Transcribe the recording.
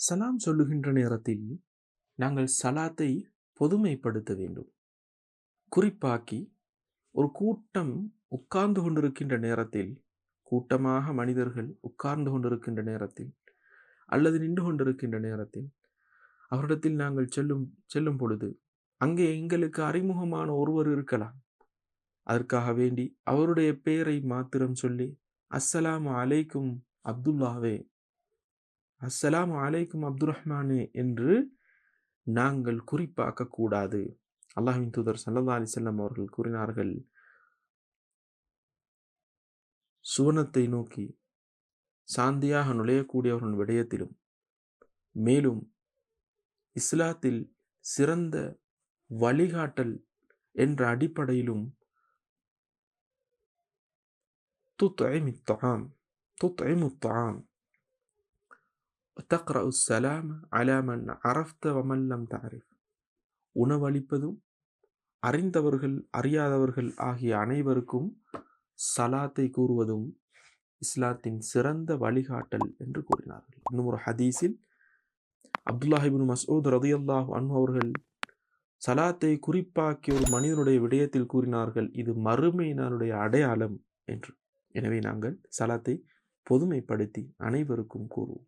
சலாம் சொல்லுகின்ற நேரத்தில் நாங்கள் சலாத்தை பொதுமைப்படுத்த வேண்டும். குறிப்பாக்கி ஒரு கூட்டம் உட்கார்ந்து கொண்டிருக்கின்ற நேரத்தில் கூட்டமாக மனிதர்கள் உட்கார்ந்து கொண்டிருக்கின்ற நேரத்தில் அல்லது நின்று கொண்டிருக்கின்ற நேரத்தில் அவரிடத்தில் நாங்கள் செல்லும் செல்லும் பொழுது அங்கே எங்களுக்கு அறிமுகமான ஒருவர் இருக்கலாம். அதற்காக வேண்டி அவருடைய பெயரை மாத்திரம் சொல்லி அஸ்ஸலாம் அலைக்கும் அப்துல்லாவே அஸ்ஸலாம் அலைக்கும் அப்துல் ரஹ்மானு என்று நாங்கள் குறிப்பாக்க கூடாது அல்லாஹின் தூதர் சல்லா அலிசல்லாம் அவர்கள் கூறினார்கள் சுவனத்தை நோக்கி சாந்தியாக நுழையக்கூடியவர்கள் விடயத்திலும் மேலும் இஸ்லாத்தில் சிறந்த வழிகாட்டல் என்ற அடிப்படையிலும் துத்தம் துத்தம் தக்ரா சலாம் அலாமன் அரஃப்த வமல்லம் தாரிஃப் உணவளிப்பதும் அறிந்தவர்கள் அறியாதவர்கள் ஆகிய அனைவருக்கும் சலாத்தை கூறுவதும் இஸ்லாத்தின் சிறந்த வழிகாட்டல் என்று கூறினார்கள். இன்னும் ஒரு ஹதீஸில் அப்துல்லாஹிபின் மசூத் ரதியல்லாஹ் அன்ஹு அவர்கள் சலாத்தை குறிப்பாக்கிய ஒரு மனிதனுடைய விடயத்தில் கூறினார்கள் இது மறுமையினருடைய அடையாளம் என்று. எனவே நாங்கள் சலாத்தை பொதுமைப்படுத்தி அனைவருக்கும் கூறுவோம்.